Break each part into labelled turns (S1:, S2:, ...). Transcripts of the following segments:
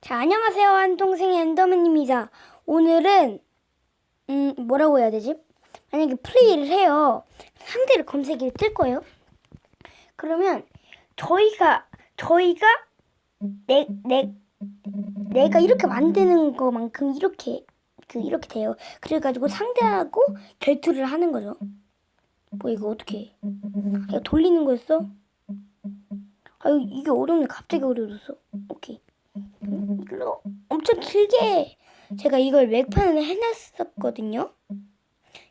S1: 자, 안녕하세요. 한동생 엔더맨입니다. 오늘은, 음, 뭐라고 해야 되지? 만약에 플레이를 해요. 상대를 검색에 뜰 거예요. 그러면, 저희가, 저희가, 내, 내, 내가 이렇게 만드는 것만큼 이렇게, 그, 이렇게 돼요. 그래가지고 상대하고 결투를 하는 거죠. 뭐, 이거 어떻게 해? 아, 이거 돌리는 거였어? 아유, 이게 어렵네. 갑자기 어려워졌어. 오케이. 엄청 길게 제가 이걸 맥판을 해놨었거든요.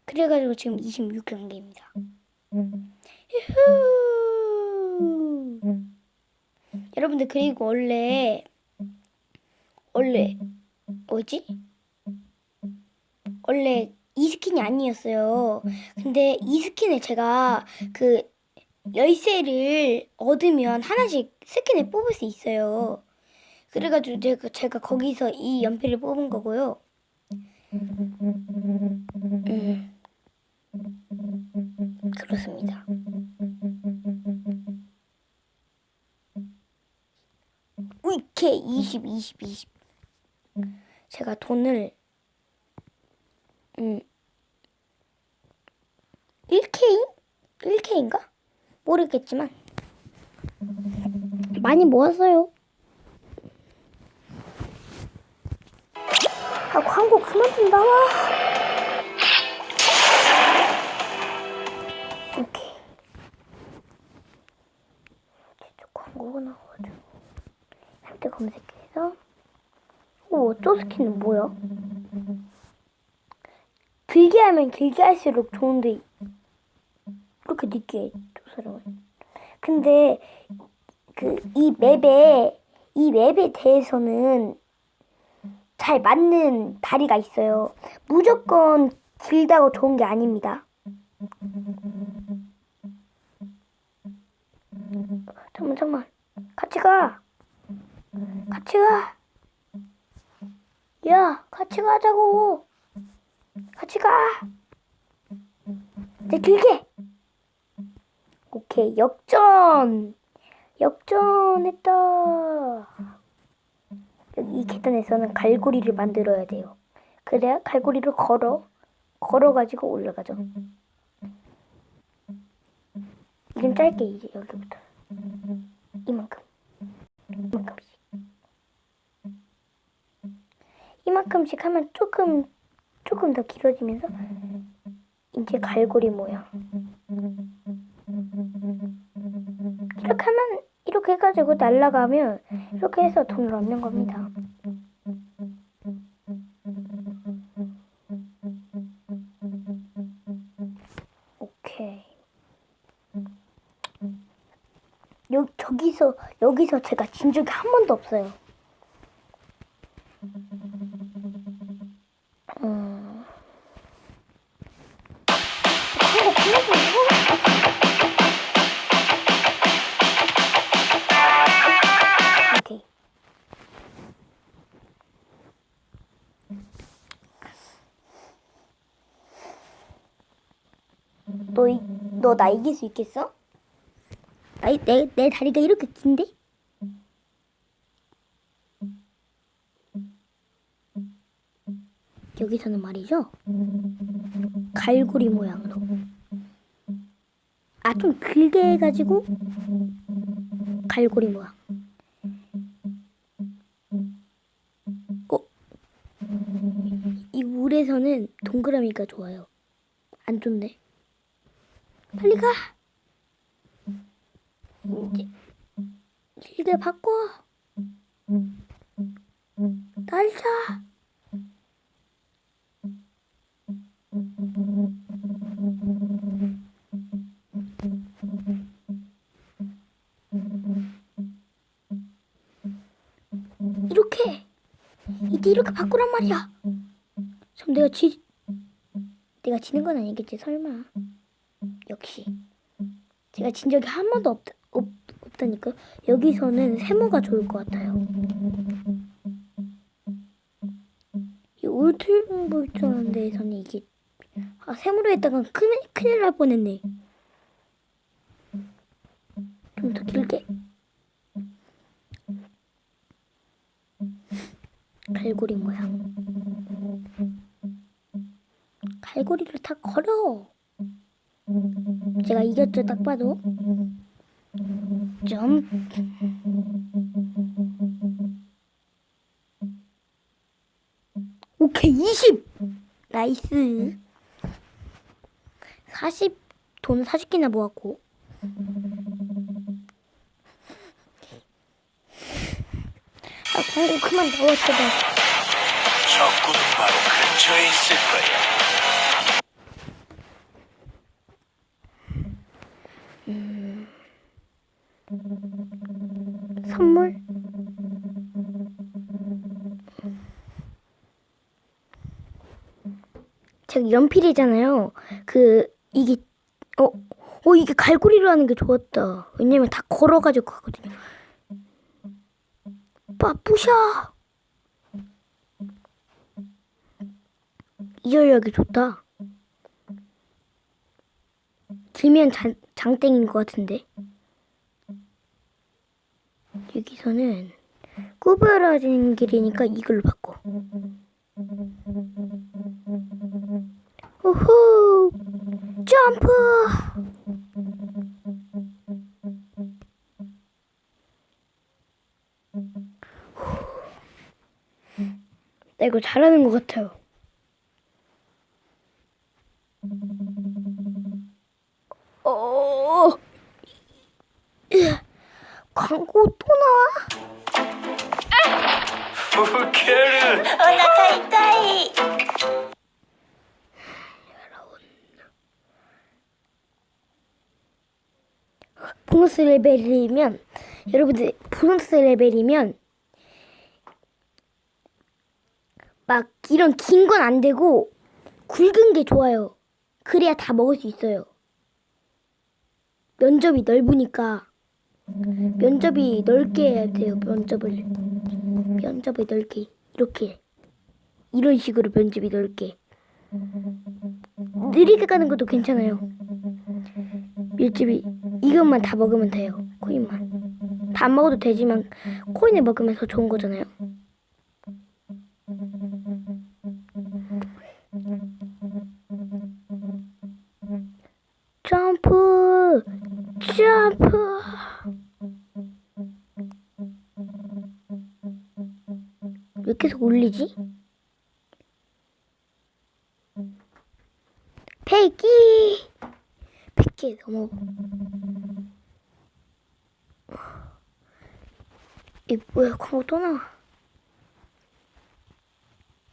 S1: 그래가지고 지금 26단계입니다. 유후. 여러분들 그리고 원래 원래 뭐지? 원래 이 스킨이 아니었어요. 근데 이 스킨을 제가 그 열쇠를 얻으면 하나씩 스킨을 뽑을 수 있어요. 그래가지고 제가, 제가 거기서 이 연필을 뽑은 거고요. 음, 그렇습니다. 이렇게 20, 20, 20. 제가 돈을 음 1K? 1K인가? 모르겠지만 많이 모았어요. 아 광고 그만 좀 나와. 검색해서 오, 저 스킨은 뭐야? 길게 하면 길게 할수록 좋은데 이렇게 늦게 해, 저 사람은. 근데 그 이 맵에 이 맵에 대해서는 잘 맞는 다리가 있어요. 무조건 길다고 좋은 게 아닙니다. 잠깐만, 잠깐만. 같이 가. 같이 가. 야, 같이 가자고. 같이 가. 네, 길게. 오케이, 역전. 역전했다. 이 계단에서는 갈고리를 만들어야 돼요. 그래야 갈고리를 걸어 걸어가지고 올라가죠. 이름 짧게 이제 여기부터 이만큼 이만큼씩 이만큼씩 하면 조금 조금 더 길어지면서 이제 갈고리 모양 이렇게 하면 이렇게 해가지고 날아가면 이렇게 해서 돈을 얻는 겁니다. 오케이. 여 저기서 여기서 제가 진 적이 한 번도 없어요. 너 나 이길 수 있겠어? 나, 이- 내, 내 다리가 이렇게 긴데? 여기서는 말이죠. 갈고리 모양으로. 아, 좀 길게 해가지고, 갈고리 모양. 어? 이 물에서는 동그라미가 좋아요. 안 좋네. 빨리 가. 이제 길게 바꿔. 날자. 이렇게 이제 이렇게 바꾸란 말이야. 그럼 내가 지 내가 지는 건 아니겠지 설마. 역시. 제가 진 적이 한 번도 없, 없, 없다니까. 여기서는 세모가 좋을 것 같아요. 이 울퉁불퉁한 데에서는 이게 아 세모로 했다가 큰일, 큰일 날 뻔했네. 좀 더 길게. 갈고리 뭐야? 갈고리를 다 걸어. 제가 이겼죠, 딱 봐도. 점. 오케이, 20! 나이스. 40, 돈 40개나 모았고. 아, 광고 그만 나와, 제발.
S2: 적군은 바로 근처에 있을 거야.
S1: 제가 연필이잖아요. 그 이게 어, 어 이게 갈고리로 하는 게 좋았다. 왜냐면 다 걸어가지고 가거든요. 빠뿌샤. 이 전략이 좋다. 길면 장, 장땡인 것 같은데. 여기서는 구부러지는 길이니까 이걸로 바꿔. 우후 점프. 나 이거 잘하는 것 같아요. 어. 광고 또 나와?
S2: 후케르
S3: お腹痛い
S1: 보너스 레벨이면 여러분들 보너스 레벨이면 막 이런 긴 건 안 되고 굵은 게 좋아요. 그래야 다 먹을 수 있어요. 면접이 넓으니까 면접이 넓게 해야 돼요. 면접을 면접이 넓게 이렇게 이런 식으로 면접이 넓게 느리게 가는 것도 괜찮아요. 밀집이 이것만 다 먹으면 돼요. 코인만. 다 안 먹어도 되지만 코인을 먹으면 더 좋은 거잖아요. 점프 점프 계속 올리지? 패기! 100개 넘어. 이 뭐야 광고 또 나와.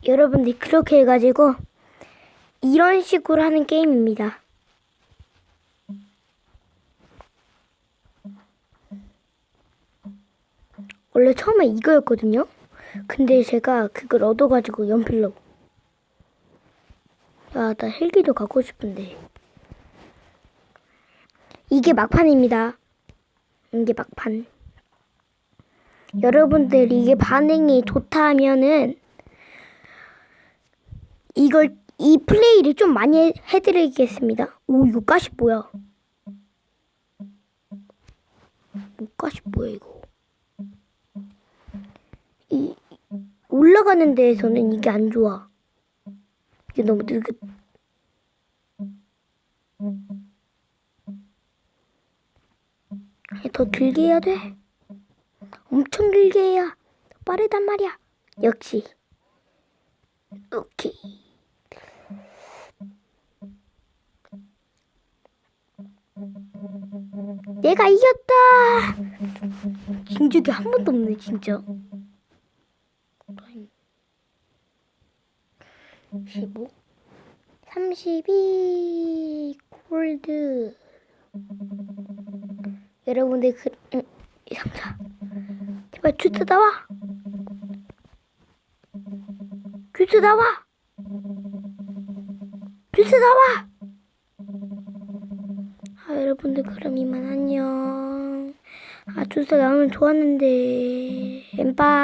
S1: 여러분들 그렇게 해가지고 이런 식으로 하는 게임입니다. 원래 처음에 이거였거든요 근데 제가 그걸 얻어가지고 연필로 아 나 헬기도 갖고 싶은데 이게 막판입니다 이게 막판 여러분들 이게 반응이 좋다 하면은 이걸 이 플레이를 좀 많이 해드리겠습니다. 오 이거 가시 뭐야? 이 가시 뭐야 이거? 이 올라가는 데에서는 이게 안 좋아. 이게 너무 느긋. 더 길게 해야 돼. 엄청 길게 해야 빠르단 말이야. 역시. 오케이. 내가 이겼다. 진적이 한 번도 없네 진짜. 15 32 골드. 여러분들 그 응, 이 상자. 제발 주스 나와. 주스 나와. 주스 나와. 아 여러분들 그럼 이만 안녕. 아 주스 나오면 좋았는데. 엠빠